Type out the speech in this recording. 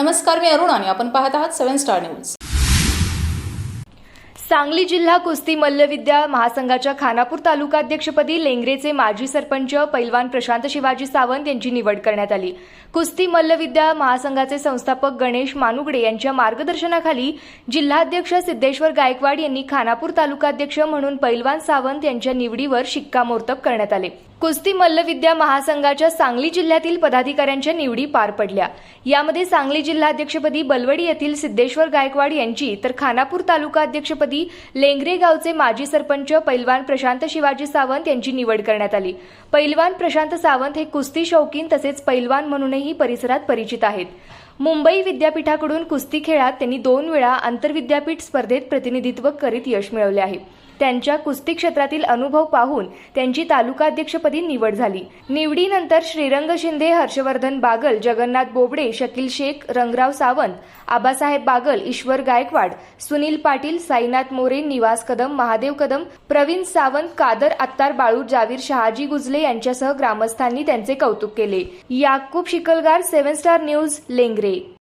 नमस्कार मी अरुण आणि आपण पाहत आहात सेव्हन स्टार न्यूज. सांगली जिल्हा कुस्ती मल्लविद्या महासंघाच्या खानापूर तालुकाध्यक्षपदी लेंगरेचे माजी सरपंच पैलवान प्रशांत शिवाजी सावंत यांची निवड करण्यात आली. कुस्ती मल्लविद्या महासंघाचे संस्थापक गणेश मानुगडे यांच्या मार्गदर्शनाखाली जिल्हाध्यक्ष सिद्धेश्वर गायकवाड यांनी खानापूर तालुकाध्यक्ष म्हणून पैलवान सावंत यांच्या निवडीवर शिक्कामोर्तब करण्यात आले. कुस्ती मल्लविद्या महासंघाच्या सांगली जिल्ह्यातील पदाधिकाऱ्यांच्या निवडी पार पडल्या. यामध्ये सांगली जिल्हाध्यक्षपदी बलवडी येथील सिद्धेश्वर गायकवाड यांची तर खानापूर तालुका अध्यक्षपदी लेंगरे गावचे माजी सरपंच पैलवान प्रशांत शिवाजी सावंत यांची निवड करण्यात आली. पैलवान प्रशांत सावंत हे कुस्ती शौकीन तसेच पैलवान म्हणूनही परिसरात परिचित आहेत. मुंबई विद्यापीठाकडून कुस्ती खेळात त्यांनी दोन वेळा आंतरविद्यापीठ स्पर्धेत प्रतिनिधित्व करीत यश मिळवले आहे. त्यांच्या कुस्ती क्षेत्रातील अनुभव पाहून त्यांची तालुकाध्यक्षपदी निवड झाली. निवडीनंतर श्रीरंग शिंदे हर्षवर्धन बागल जगन्नाथ बोबडे शकील शेख रंगराव सावंत आबासाहेब बागल ईश्वर गायकवाड सुनील पाटील साईनाथ मोरे निवास कदम महादेव कदम प्रवीण सावंत कादर आत्तार बाळू जावीर शहाजी गुजले यांच्यासह ग्रामस्थांनी त्यांचे कौतुक केले. Yakub Shikalgar seven star news Lengre. eight